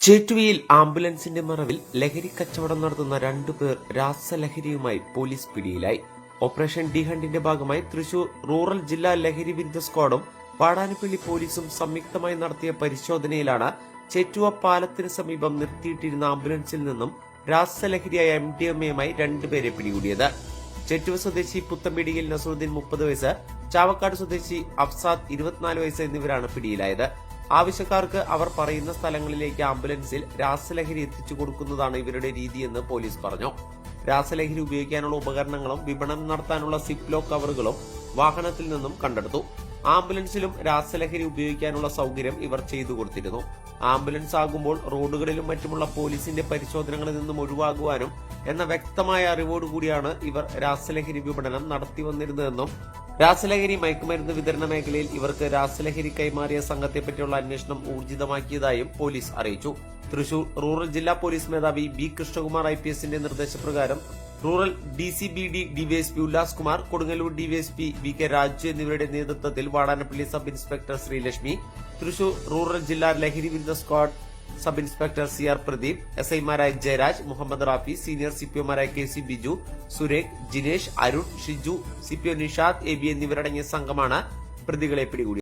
ചേറ്റുവയിൽ ആംബുലൻസിന്റെ മറവിൽ ലഹരി കച്ചവടം നടത്തുന്ന രണ്ടുപേർ രാസലഹരിയുമായി പോലീസ് പിടിയിലായി. ഓപ്പറേഷൻ ഡി ഹണ്ടിന്റെ ഭാഗമായി തൃശൂർ റൂറൽ ജില്ലാ ലഹരി വിരുദ്ധ സ്ക്വാഡും പാടാനപ്പള്ളി പോലീസും സംയുക്തമായി നടത്തിയ പരിശോധനയിലാണ് ചേറ്റുവ പാലത്തിന് സമീപം നിർത്തിയിട്ടിരുന്ന ആംബുലൻസിൽ നിന്നും രാസലഹരിയായ എം ഡി എം എയുമായി രണ്ടുപേരെ പിടികൂടിയത്. ചെറ്റുവ സ്വദേശി പുത്തമ്പിടിയിൽ നസറുദ്ദീൻ മുപ്പത് വയസ്സ് ചാവക്കാട് സ്വദേശി അഫ്സാദ് ഇരുപത്തിനാല് വയസ്സ് എന്നിവരാണ് പിടിയിലായത്. ആവശ്യക്കാർക്ക് അവർ പറയുന്ന സ്ഥലങ്ങളിലേക്ക് ആംബുലൻസിൽ രാസലഹരി എത്തിച്ചു കൊടുക്കുന്നതാണ് ഇവരുടെ രീതിയെന്ന് പോലീസ് പറഞ്ഞു. രാസലഹരി ഉപയോഗിക്കാനുള്ള ഉപകരണങ്ങളും വിപണനം നടത്താനുള്ള സിപ്ലോ കവറുകളും വാഹനത്തിൽ നിന്നും കണ്ടെടുത്തു. ആംബുലൻസിലും രാസലഹരി ഉപയോഗിക്കാനുള്ള സൗകര്യം ഇവർ ചെയ്തു കൊടുത്തിരുന്നു. ആംബുലൻസ് ആകുമ്പോൾ റോഡുകളിലും മറ്റുമുള്ള പോലീസിന്റെ പരിശോധനകളിൽ നിന്നും ഒഴിവാകുവാനും എന്ന വ്യക്തമായ അറിവോടുകൂടിയാണ് ഇവർ രാസലഹരി വിപണനം നടത്തി വന്നിരുന്നതെന്നും രാസലഹരി മയക്കുമരുന്ന് വിതരണ മേഖലയിൽ ഇവർക്ക് രാസലഹരി കൈമാറിയ സംഘത്തെപ്പറ്റിയുള്ള അന്വേഷണം ഊർജിതമാക്കിയതായും പോലീസ് അറിയിച്ചു. തൃശൂർ റൂറൽ ജില്ലാ പോലീസ് മേധാവി ബി കൃഷ്ണകുമാർ ഐ പി എസിന്റെ നിർദ്ദേശപ്രകാരം rural D C B D DYSP Ullas Kumar Kodungallur DYSP V K Raju എന്നിവരുടെ നേതൃത്വത്തിൽ Vadanappally sub inspector Sreelakshmi Thrissur rural ജില്ലാ ലഹരി വിരുദ്ധ squad sub inspector C R Pradeep S ഐമാരായ Jayaraj Muhammad Rafi senior C P ഒമാരായ K C Biju Surekh Jinesh Arun Shiju C P O Nishad A B എന്നിവരടങ്ങിയ സംഘമാണ് പ്രതികളെ പിടികൂടിയത്.